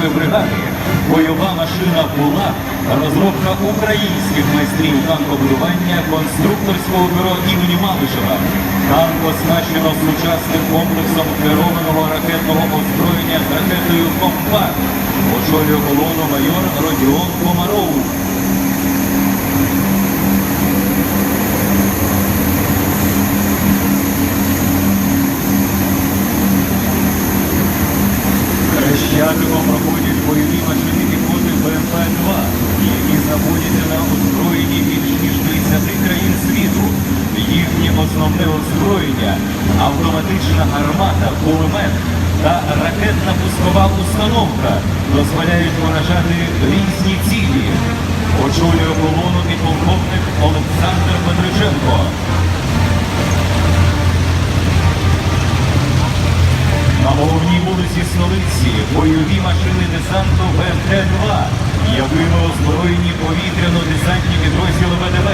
танкової бригади. Бойова машина була розробка українських майстрів танкобудування конструкторського бюро імені Малишева. Танк оснащено сучасним комплексом керованого ракетного озброєння з ракетою «Компакт». Очолює колону майор Родіон Комаров. Хрещатиком проходять бойові машини піхоти БМП-2, які знаходяться на озброєнні більш ніж 30 країн світу. Їхнє основне озброєння автоматична гармата, кулемет та ракетна пускова установка дозволяють вражати різні цілі. Очолює колону і полковник Олександр Петриченко. На головній вулиці столиці бойові машини десанту БМТ-2, якими озброєні повітряно-десантні підрозділи ВДВ.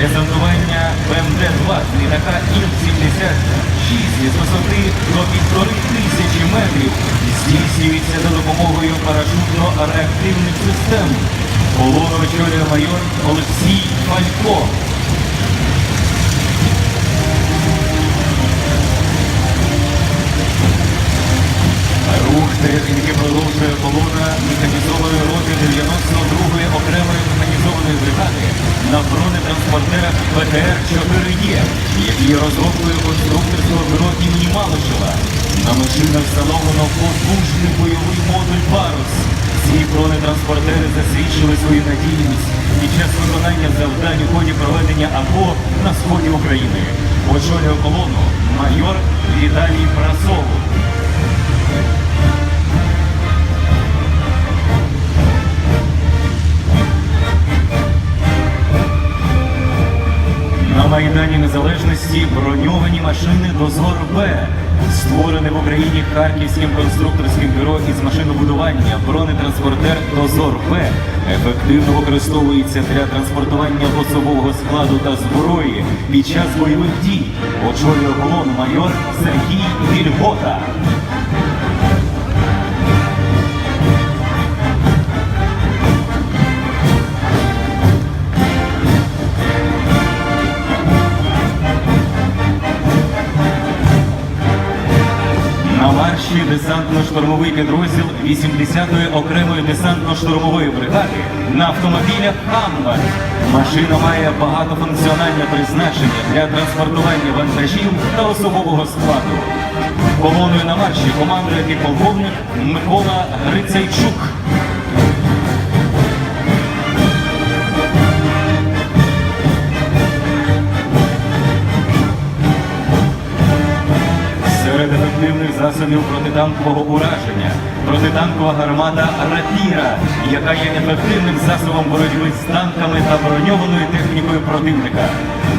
Десантування БМТ-2 з літака Іл-76 із висоти до півтори тисячі метрів здійснюється за допомогою парашутно-реактивних систем. Колону очолює майор Олексій Фалько. Рух техніки продовжує колона механізованої роти 92-ї окремої механізованої бригади на бронетранспортерах БТР-4Е, які розробкою конструкторського бюро імені Малишева. На машинах встановлено потужний бойовий модуль «Парус». Ці бронетранспортери засвідчили свою надійність під час виконання завдань у ході проведення АКО на сході України. Очолює колону майор Віталій Прасов. На Майдані Незалежності броньовані машини Дозор Б, створене в Україні Харківським конструкторським бюро із машинобудування. Бронетранспортер Дозор Б ефективно використовується для транспортування особового складу та зброї під час бойових дій. Очолює колону майор Сергій Вільгота. Десантно-штурмовий підрозділ 80-ї окремої десантно-штурмової бригади на автомобілях «Хаммер». Машина має багатофункціональне призначення для транспортування вантажів та особового складу. Колоною на марші командує підполковник Микола Грицайчук. Засобів протитанкового ураження протитанкова гармата Рапіра, яка є ефективним засобом боротьби з танками та броньованою технікою противника.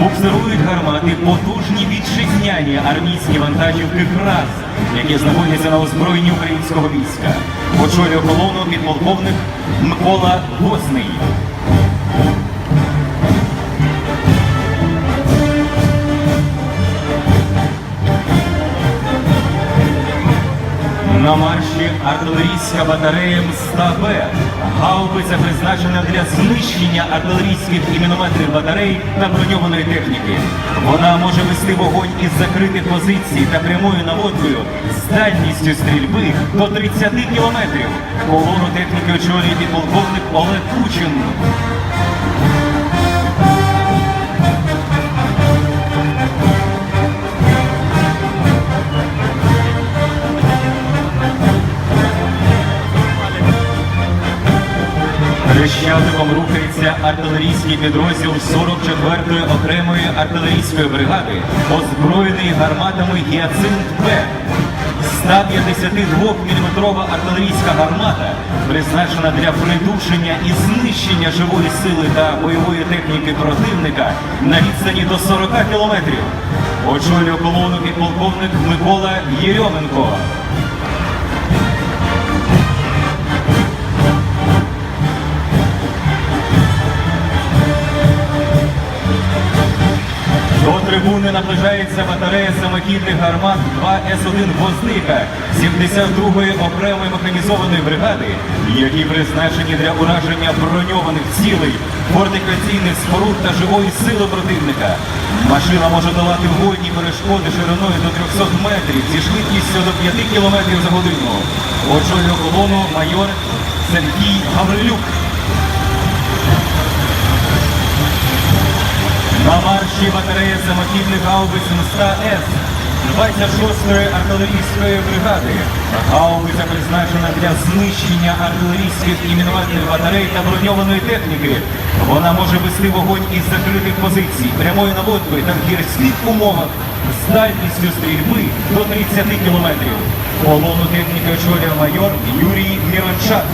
Буксирують гармати потужні вітчизняні армійські вантажівки КРАС, які знаходяться на озброєнні українського війська. Очолює колону підполковник Микола Госний. На марші артилерійська батарея МСТА-Б. Гаубиця призначена для знищення артилерійських і мінометних батарей та броньованої техніки. Вона може вести вогонь із закритих позицій та прямою наводкою з дальністю стрільби до 30 кілометрів. Колону техніки очолює підполковник Олег Кучин. Артилерійський підрозділ 44-ї окремої артилерійської бригади, озброєний гарматами Гіацинт П. 152-мм артилерійська гармата призначена для придушення і знищення живої сили та бойової техніки противника на відстані до 40 кілометрів. Очолює колону підполковник Микола Єрьоменко. До трибуни наближається батарея самохідних гармат 2С1 Возника 72-ї окремої механізованої бригади, які призначені для ураження броньованих цілей, фортифікаційних споруд та живої сили противника. Машина може долати водні перешкоди шириною до 300 метрів зі швидкістю до 5 км за годину. Очолює колону майор Сергій Гаврилюк. На марші батарея самохідних гаубиць МСТ-С 26-ї артилерійської бригади. Гаубиця призначена для знищення артилерійських і мінометних батарей та броньованої техніки. Вона може вести вогонь із закритих позицій, прямою наводкою та в гірських умовах з дальністю стрільби до 30 кілометрів. Колону техніки очолює майор Юрій Мірончак.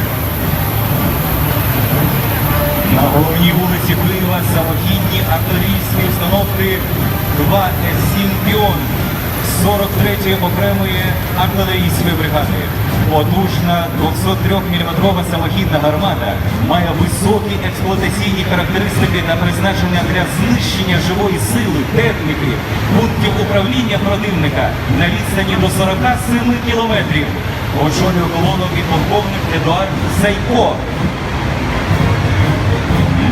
На головній вулиці Києва самохідні артилерійські установки 2 С7 Піон 43-ї окремої артилерійської бригади. Потужна 203 мм самохідна гармата має високі експлуатаційні характеристики та призначення для знищення живої сили, техніки, пунктів управління противника на відстані до 47 кілометрів. Очолює колону підполковник Едуард Сайко.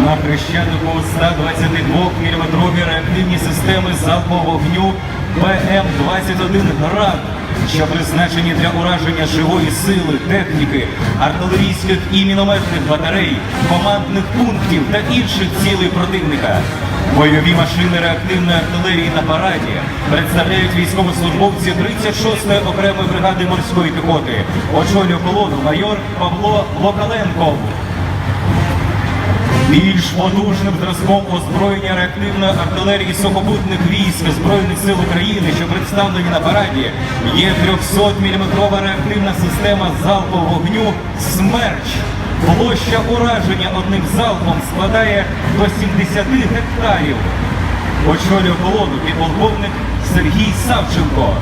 На хрещатику 122 мм реактивні системи залпового вогню ПМ-21 «Град», що призначені для ураження живої сили, техніки, артилерійських і мінометних батарей, командних пунктів та інших цілей противника. Бойові машини реактивної артилерії на параді представляють військовослужбовці 36-ї окремої бригади морської піхоти. Очолює колону майор Павло Локаленков. Більш потужним зразком озброєння реактивної артилерії сухопутних військ Збройних сил України, що представлені на параді, є 300-мм реактивна система залпового вогню «Смерч». Площа ураження одним залпом складає до 70 гектарів. Очолює колону підполковник Сергій Савченко.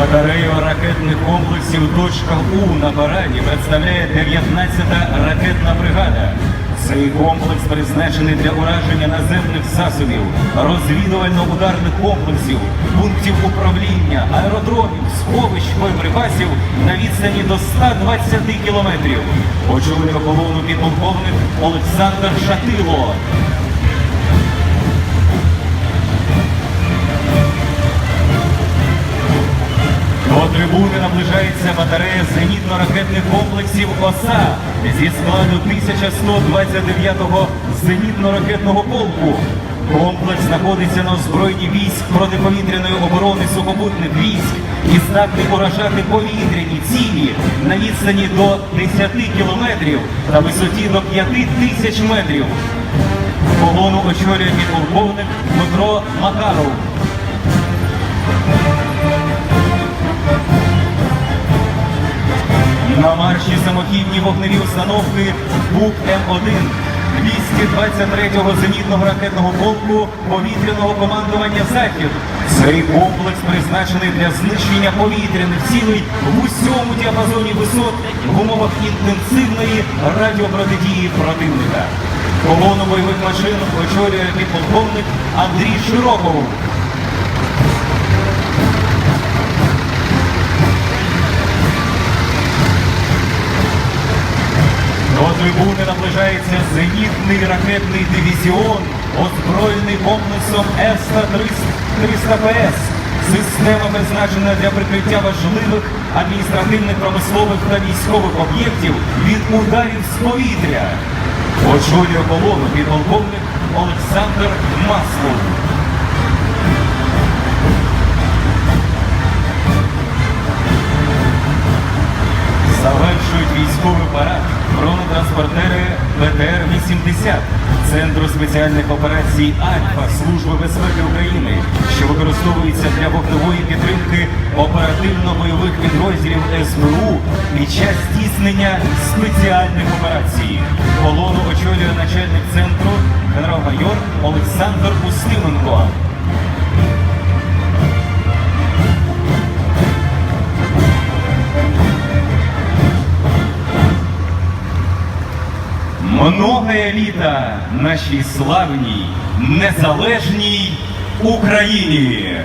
Батарею ракетних комплексів «Точка У» на параді представляє 19-та ракетна бригада. Цей комплекс призначений для ураження наземних засобів, розвідувально-ударних комплексів, пунктів управління, аеродромів, сховищ боєприпасів на відстані до 120 кілометрів. Очолює колону підполковник Олександр Шатило. До трибуни наближається батарея зенітно-ракетних комплексів ОСА зі складу 1129-го зенітно-ракетного полку. Комплекс знаходиться на озброєнні військ протиповітряної оборони сухопутних військ і здатний уражати повітряні цілі на відстані до 10 кілометрів та висоті до 5 тисяч метрів. Колону очолює підполковник Дмитро Макаров. На марші самохідні вогневі установки БУК М1 223-го зенітного ракетного полку повітряного командування Захід. Цей комплекс призначений для знищення повітряних цілей в усьому діапазоні висот в умовах інтенсивної радіопротидії противника. Колону бойових машин очолює підполковник Андрій Широков. Трибуни наближається зенітний ракетний дивізіон, озброєний комплексом С-300ПС. Система призначена для прикриття важливих адміністративних, промислових та військових об'єктів від ударів з повітря. Очолює колону підполковник Олександр Маслов. Завершують військовий парад бронетранспортери БТР-80 Центру спеціальних операцій Альфа Служби безпеки України, що використовується для вогневої підтримки оперативно-бойових підрозділів СБУ під час здійснення спеціальних операцій. Колону очолює начальник центру генерал-майор Олександр Устименко. Многое літа нашій славній, незалежній Україні!